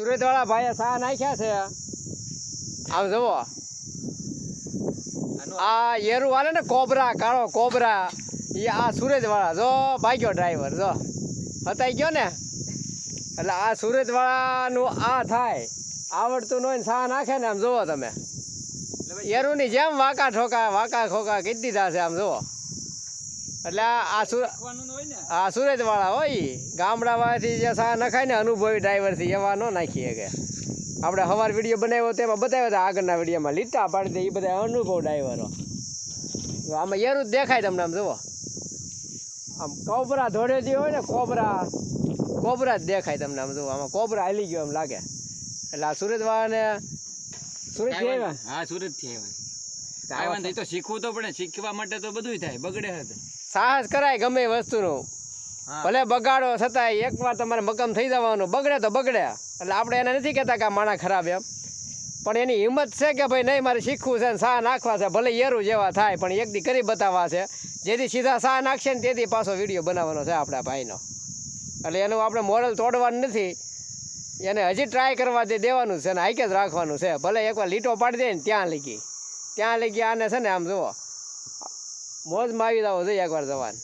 સુરતવાળા ભાઈએ સા નાખ્યા છે. આમ જુઓ. આ એરું હાલે ને કોબરા કાળો કોબરા. એ આ સુરતવાળા. જો ભાગ્યો ડ્રાઈવર જો. હતાઈ ગયો ને? એટલે આ સુરતવાળાનું આ થાય. આવડતું નહીં સા નાખે ને આમ જુઓ તમે. એરુની જેમ વાંકા ઠોકા વાંકા ખોકા કીધી દીધા છે આમ જુઓ. એટલે આ સુર આ સુરત વાળા હોય. ગામડામાંથી જે સા નખાય ને અનુભવી ડ્રાઈવરથી એવા ન નાખીએ કે આપણે હવાર વીડિયો બનાવ્યો તેમાં બતાવ્યો હતા આગળના વિડીયોમાં લીટા પાડી દે એ બધા અનુભવ ડ્રાઈવરો આમાં એરું જ દેખાય તમને આમ, જુઓ. આમ કોબરા ધોડેથી હોય ને, કોબરા કોબરા જ દેખાય તમને આમ, જુઓ. આમાં કોબરા હાલી ગયો એમ લાગે. એટલે આ સુરતવાળાને વાળાને સુરત આવ્યા? હા સુરતથી તો શીખવું તો પડે શીખવા માટે તો બધું થાય બગડે હે સાહસ કરાય ગમે એ વસ્તુનું. હા. ભલે બગાડો છતાંય એકવાર તમારે મકમ થઈ જવાનું બગડે તો બગડે. એટલે આપણે એને નથી કહેતા કે આ માણા ખરાબ એમ. પણ એની હિંમત છે કે ભાઈ નહીં મારે શીખવું છે ને સાહ નાખવા છે ભલે એરું જેવા થાય પણ એક દી કરી બતાવવા છે. જેથી સીધા સાહ નાખશે ને તેથી પાછો વીડિયો બનાવવાનો છે આપણા ભાઈનો. એટલે એનું આપણે મોરલ તોડવાનું નથી. એને હજી ટ્રાય કરવા દે દેવાનું છે ને હાઈકે જ રાખવાનું છે. ભલે એકવાર લીટો પાડી દે ને ત્યાં લીગી ત્યાં લીગી આને છે ને આમ જુઓ. મોજમાં આવી જવો જોઈએ એકવાર જવાન.